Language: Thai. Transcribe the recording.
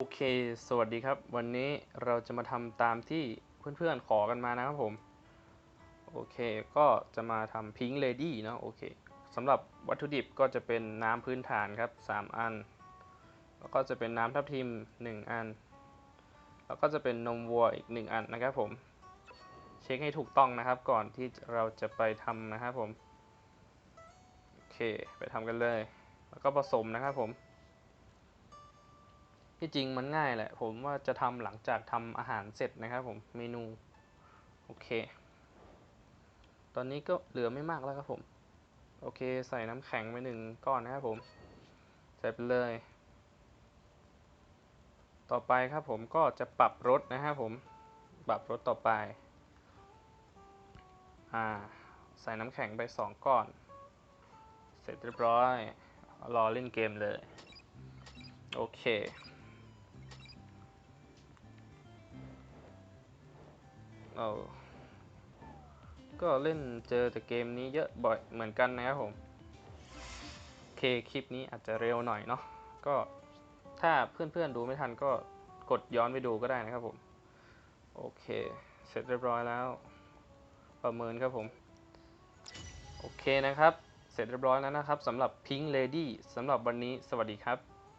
โอเค สวัสดีครับ วันนี้เราจะมาทำตามที่เพื่อนๆขอกันมานะครับผม โอเค ก็จะมาทำพิง k ์เลดี้เนาะ โอเคสำหรับวัตถุดิบก็จะเป็นน้ำพื้นฐานครับ 3 อัน แล้วก็จะเป็นน้ำทับทิม 1 อัน แล้วก็จะเป็นนมวัวอีก 1 อันนะครับผม เช็คให้ถูกต้องนะครับ ก่อนที่เราจะไปทำนะครับผม โอเค ไปทำกันเลย แล้วก็ผสมนะครับผม ที่จริงมันง่ายแหละ ผมว่าจะทำหลังจากทำอาหารเสร็จนะครับผมเมนู โอเค ตอนนี้ก็เหลือไม่มากแล้วครับผม โอเคใส่น้ำแข็งไปหนึ่งก้อนนะครับผม ใส่ไปเลย ต่อไปครับผมก็จะปรับรสนะครับผม ปรับรสต่อไป อ่า ใส่น้ำแข็งไปสองก้อน เสร็จเรียบร้อย รอเล่นเกมเลย โอเค เอาก็เล่นเจอแต่เกมนี้เยอะบ่อยเหมือนกันนะครับผมเคคลิปนี้อาจจะเร็วหน่อยเนาะก็ถ้าเพื่อนๆดูไม่ทันก็กดย้อนไปดูก็ได้นะครับผม โอเค เสร็จเรียบร้อยแล้ว ประเมินครับผม โอเคนะครับ เสร็จเรียบร้อยแล้วนะครับสำหรับ Pink Lady สำหรับวันนี้สวัสดีครับ